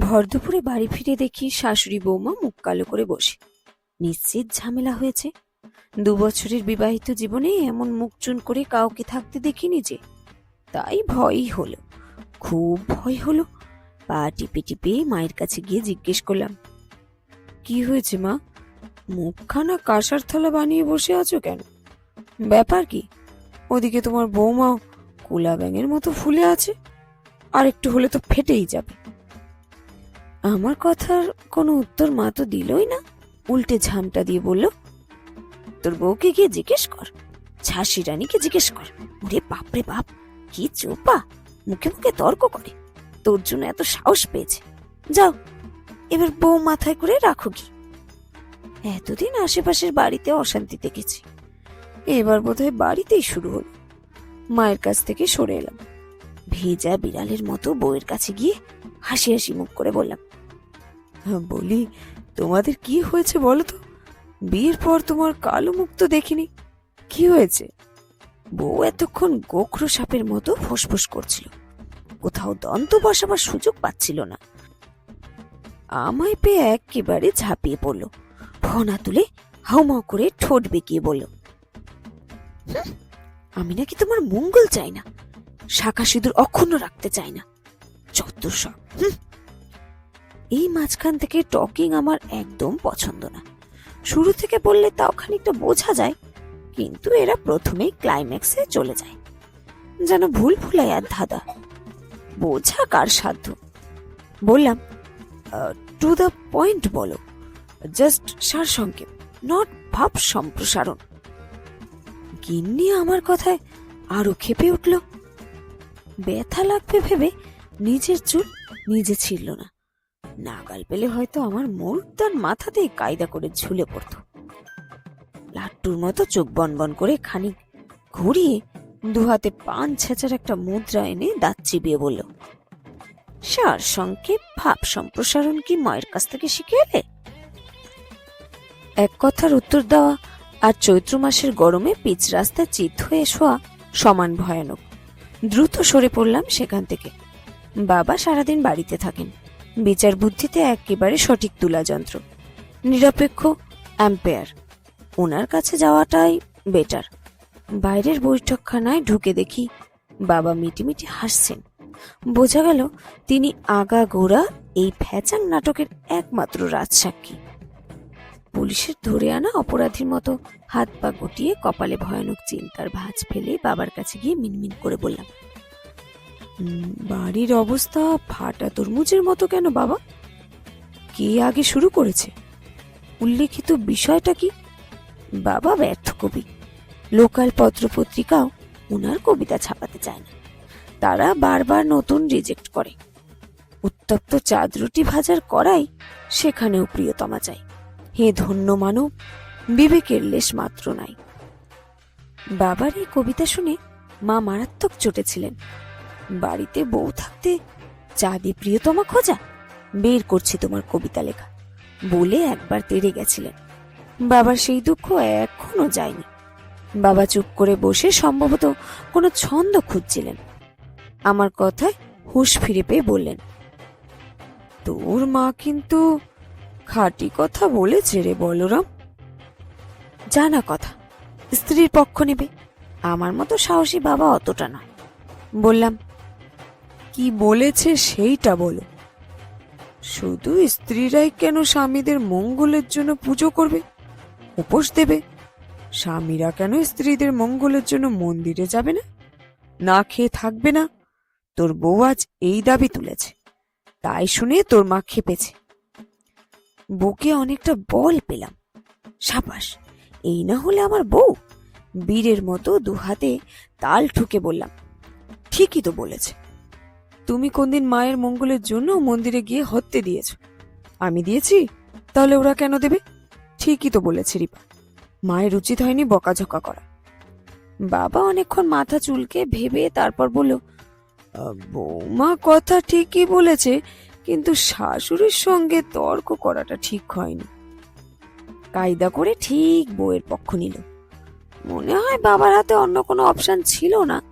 ভর দুপুরে বাড়ি ফিরে দেখি শাশুড়ি বৌমা মুখ কালো করে বসে। নিশ্চিত ঝামেলা হয়েছে। দু বছরের বিবাহিত জীবনে এমন মুখ চুন করে কাউকে থাকতে দেখিনি যে। তাই ভয়ই হলো। খুব ভয় হলো। পা টিপে টিপে মায়ের কাছে গিয়ে জিজ্ঞেস করলাম, কি হয়েছে মা? মুখখানা কাঁসার থালা বানিয়ে বসে আছো কেন? ব্যাপার কি? ওদিকে তোমার বৌমাও কুলা ব্যাঙের মতো ফুলে আছে। আর একটু হলে তো ফেটেই যাবে। আমার কথার কোনো উত্তর মা তো দিলই না। উল্টে ঝামটা দিয়ে বলল তোর বউকে গিয়ে জিজ্ঞেস কর ঝাঁসি রানীকে জিজ্ঞেস কর। ওরে বাপরে বাপ কি চোপা মুখে মুখে তর্ক করে। তোর জন্য এত সাহস পেয়েছে। যাও এবার বউ মাথায় করে রাখো কি এতদিন আশেপাশের বাড়িতে অশান্তি দেখেছি। এবার বোধহয় বাড়িতেই শুরু হলো। মায়ের কাছ থেকে সরে এলাম। ভেজা বিড়ালের মতো বউয়ের কাছে গিয়ে হাসি হাসি মুখ করে বললাম "হ্যাঁ, বলি তোমাদের কি হয়েছে বলো তো? বিয়ের পর তোমার কালো মুখ তো দেখিনি। কি হয়েছে? বউ এতক্ষণ গোখরো সাপের মতো ফোসফোস করছিল। কোথাও দন্ত বসাবার সুযোগ পাচ্ছিল না। আমায় পেয়ে একেবারে ঝাঁপিয়ে পড়ল। ফোনা তুলে হাউমাউ করে ঠোঁট বেঁকিয়ে বলল "হুঁ, আমি নাকি তোমার মঙ্গল চাই না। শাখা সিঁদুর অক্ষুণ্ণ রাখতে চাই না। হুঁ। এই মাঝখান থেকে টকিং আমার একদম পছন্দ না। শুরু থেকে বললে তাও খানিকটা বোঝা যায়, কিন্তু এরা প্রথমেই ক্লাইম্যাক্সে চলে যায়। যেন ভুল ভুলাই আর ধাঁধা। বোঝা কার সাধ্য? বললাম টু দ্য পয়েন্ট বলো। জাস্ট সারসংক্ষেপ নট ভাব সম্প্রসারণ। গিন্নি আমার কথায় আরও খেপে উঠল। ব্যথা লাগবে ভেবে নিজের চুল নিজে ছিঁড়ল না। নাগাল পেলে হয়তো আমার মুর্দার মাথাতেই কায়দা করে ঝুলে পড়তো। লাট্টুর মতো চোখ বন বন করে খানিক ঘুরিয়ে দু হাতে পান ছেঁচার একটা মুদ্রা এনে দাঁত চিবিয়ে বলল, সার সংক্ষেপ ভাব সম্প্রসারণ কি মায়ের কাছ থেকে শিখে এলে? এক কথার উত্তর দেওয়া আর চৈত্র মাসের গরমে পিচ রাস্তায় চিত হয়ে শোয়া সমান ভয়ানক। দ্রুত সরে পড়লাম সেখান থেকে। বাবা সারাদিন বাড়িতে থাকেন। বিচার বুদ্ধিতে একেবারে সঠিক তুলা যন্ত্র নিরপেক্ষ অ্যাম্পেয়ার ওনার কাছে যাওয়াটাই বেটার বাইরের বৈঠকখানায় ঢুকে দেখি বাবা মিটিমিটি হাসছেন। বোঝা গেল তিনি আগা গোড়া এই ফ্যাচাং নাটকের একমাত্র রাজসাক্ষী। পুলিশের ধরে আনা অপরাধীর মতো হাত পা গুটিয়ে কপালে ভয়ানক চিন্তার ভাঁজ ফেলে বাবার কাছে গিয়ে মিনমিন করে বললাম "উম, বাড়ির অবস্থা ফাটা তরমুজের মতো কেন বাবা? কে আগে শুরু করেছে? উল্লেখিত বিষয়টা কি? বাবা ব্যর্থ কবি। লোকাল পত্রপত্রিকাও ওনার কবিতা ছাপাতে চায় না তারা বারবার নতুন রিজেক্ট করে। উত্তপ্ত চাঁদ রুটি ভাজার করাই সেখানেও প্রিয়তমা চাই। হে ধন্য মানব, বিবেকের লেশ মাত্র নাই। বাবার এই কবিতা শুনে মা মারাত্মক চটেছিলেন। বাড়িতে বউ থাকতে চা চাঁদে প্রিয়তমা খোঁজা? বের করছি তোমার কবিতা লেখা। বলে একবার তেড়ে গেছিলেন। বাবার সেই দুঃখ এখনও যায়নি। বাবা চুপ করে বসে সম্ভবত কোনো ছন্দ খুঁজছিলেন। আমার কথায় হুঁশ ফিরে পেয়ে বললেন, তোর মা কিন্তু খাঁটি কথা বলেছে রে বলরাম। জানা কথা, স্ত্রীর পক্ষ নেবে। আমার মতো সাহসী বাবা অতটা না বললাম কি বলেছে সেইটা বলো। শুধু স্ত্রীরাই কেন স্বামীদের মঙ্গলের জন্য পুজো করবে, উপোস দেবে? স্বামীরা কেন স্ত্রীদের মঙ্গলের জন্য মন্দিরে যাবে না? না খেয়ে থাকবে না? তোর বউ আজ এই দাবি তুলেছে, তাই শুনে তোর মা খেপেছে। বুকে অনেকটা বল পেলাম। সাবাস, এই না হলে আমার বউ? বীরের মতো দু হাতে তাল ঠুকে বললাম, ঠিকই তো বলেছে। তুমি কোনদিন মায়ের মঙ্গলের জন্য মন্দিরে গিয়ে হত্যে দিয়েছ। আমি দিয়েছি, তাহলে ওরা কেন দেবে? ঠিকই তো বলেছে রিপা। মায়ের উচিত হয়নি বকাঝকা করা। বাবা অনেকক্ষণ মাথা চুলকে ভেবে তারপর বলল, বৌমা কথা ঠিকই বলেছে, কিন্তু শাশুড়ির সঙ্গে তর্ক করাটা ঠিক হয়নি। কায়দা করে ঠিক বউয়ের পক্ষ নিল। মনে হয় বাবার হাতে অন্য কোনো অপশন ছিল না।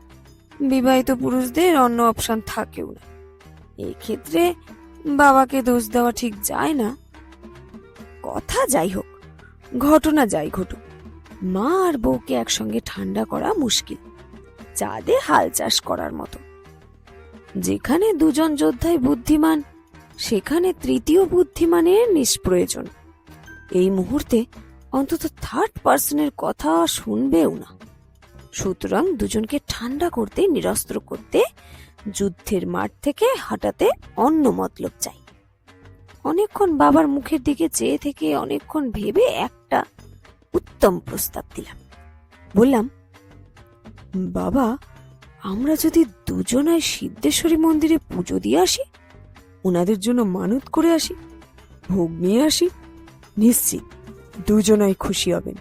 বিবাহিত পুরুষদের অন্য অপশন থাকেও না। এই ক্ষেত্রে বাবাকে দোষ দেওয়া ঠিক যায় না। কথা যাই হোক, ঘটনা যাই ঘটুক, মা আর বউকে একসঙ্গে ঠান্ডা করা মুশকিল, চাঁদে হাল চাষ করার মতো। যেখানে দুজন যোদ্ধাই বুদ্ধিমান, সেখানে তৃতীয় বুদ্ধিমানের নিষ্প্রয়োজন। এই মুহূর্তে অন্তত থার্ড পার্সনের কথা শুনবেও না। সুতরাং দুজনকে ঠান্ডা করতে, নিরস্ত্র করতে, যুদ্ধের মাঠ থেকে হঠাতে অন্য মতলব চাই। অনেকক্ষণ বাবার মুখের দিকে চেয়ে থেকে অনেকক্ষণ ভেবে একটা উত্তম প্রস্তাব দিলাম। বললাম, বাবা, আমরা যদি দুজনায় সিদ্ধেশ্বরী মন্দিরে পুজো দিয়ে আসি, ওনাদের জন্য মানত করে আসি, ভোগ নিয়ে আসি, নিশ্চিত দুজনাই খুশি হবেন,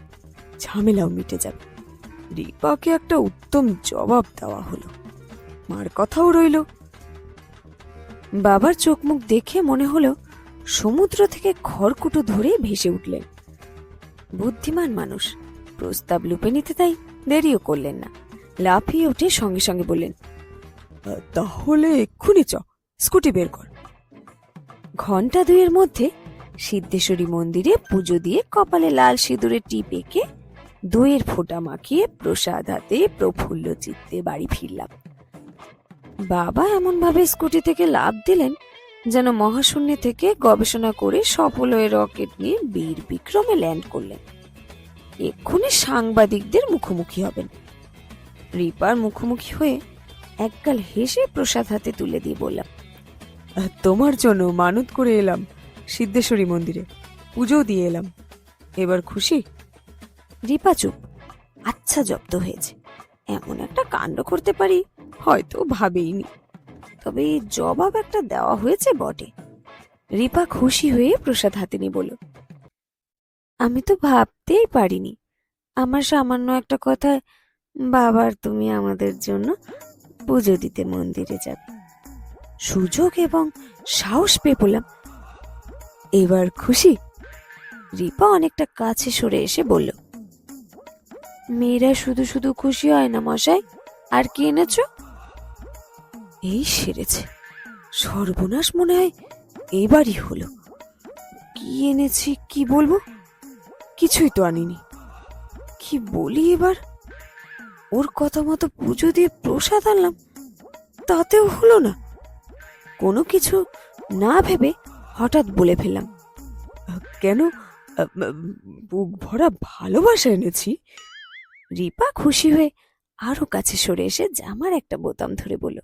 ঝামেলাও মিটে যাবে। রিপাকে একটা উত্তম জবাব দেওয়া হলো। মার কথাও রইল। বাবার চোখ মুখ দেখে মনে হলো সমুদ্র থেকে খড়কুটো ধরে ভেসে উঠলেন। বুদ্ধিমান মানুষ, প্রস্তাব লুপে নিতে তাই দেরিও করলেন না। লাফিয়ে উঠে সঙ্গে সঙ্গে বললেন তাহলে এক্ষুনি চ, স্কুটি বের কর। ঘণ্টা দুয়ের মধ্যে সিদ্ধেশ্বরী মন্দিরে পুজো দিয়ে কপালে লাল সিঁদুরে টিপ এঁকে দইয়ের ফোঁটা মাখিয়ে প্রসাদ হাতে প্রফুল্ল চিত্তে বাড়ি ফিরলাম। বাবা এমনভাবে স্কুটি থেকে লাভ দিলেন যেন মহাশূন্যে থেকে গবেষণা করে সফল হয়ে রকেট নিয়ে বীর বিক্রমে ল্যান্ড করলেন। এক্ষুনি সাংবাদিকদের মুখোমুখি হবেন। রিপার মুখোমুখি হয়ে একগাল হেসে প্রসাদ হাতে তুলে দিয়ে বললাম, তোমার জন্য মানত করে এলাম সিদ্ধেশ্বরী মন্দিরে। পুজো দিয়ে এলাম। এবার খুশি? রিপা চুপ। আচ্ছা জব্দ হয়েছে। এমন একটা কাণ্ড করতে পারি, হয়তো ভাবেইনি। তবে জবাব একটা দেওয়া হয়েছে বটে। রিপা খুশি হয়ে প্রসাদ হাতে নিয়ে বলল, আমি তো ভাবতেই পারিনি। আমার সামান্য একটা কথায় বাবার তুমি আমাদের জন্য পুজো দিতে মন্দিরে যাবে। সুযোগ এবং সাহস পেয়ে বললাম, এবার খুশি? রিপা অনেকটা কাছে সরে এসে বলল মেয়েরা শুধু শুধু খুশি হয় না, মশাই? আর কি এনেছো? এই সেরেছে। সর্বনাশ মনে হয় এবারই হলো। কি এনেছি, কি বলব? কিছুই তো আনিনি। কি বলি এবার? ওর কথা মতো পুজো দিয়ে প্রসাদ আনলাম, তাতেও হলো না। কোনো কিছু না ভেবে হঠাৎ বলে ফেললাম, কেন বুক ভরা ভালোবাসা এনেছি? রিপা খুশি হয়ে আরও কাছে সরে এসে জামার একটা বোতাম ধরে বলল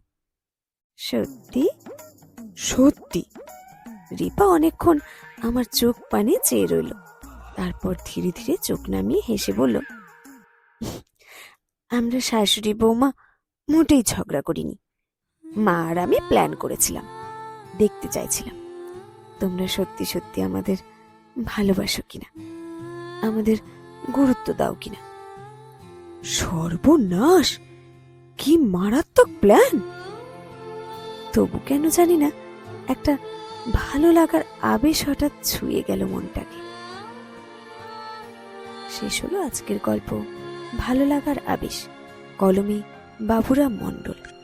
সত্যি? সত্যি? রিপা অনেকক্ষণ আমার চোখ পানে চেয়ে রইল তারপর ধীরে ধীরে চোখ নামিয়ে হেসে বলল আমরা শাশুড়ি বৌমা মোটেই ঝগড়া করিনি। মা আর আমি প্ল্যান করেছিলাম দেখতে চাইছিলাম। তোমরা সত্যি সত্যি আমাদের ভালোবাসো কিনা? আমাদের গুরুত্ব দাও কিনা? সর্বনাশ! কি মারাত্মক প্ল্যান তবু কেন জানি না, একটা ভালো লাগার আবেশ হঠাৎ ছুঁয়ে গেল মনটাকে। শেষ হলো আজকের গল্প, ভালো লাগার আবেশ, কলমে বাবুরা মণ্ডল।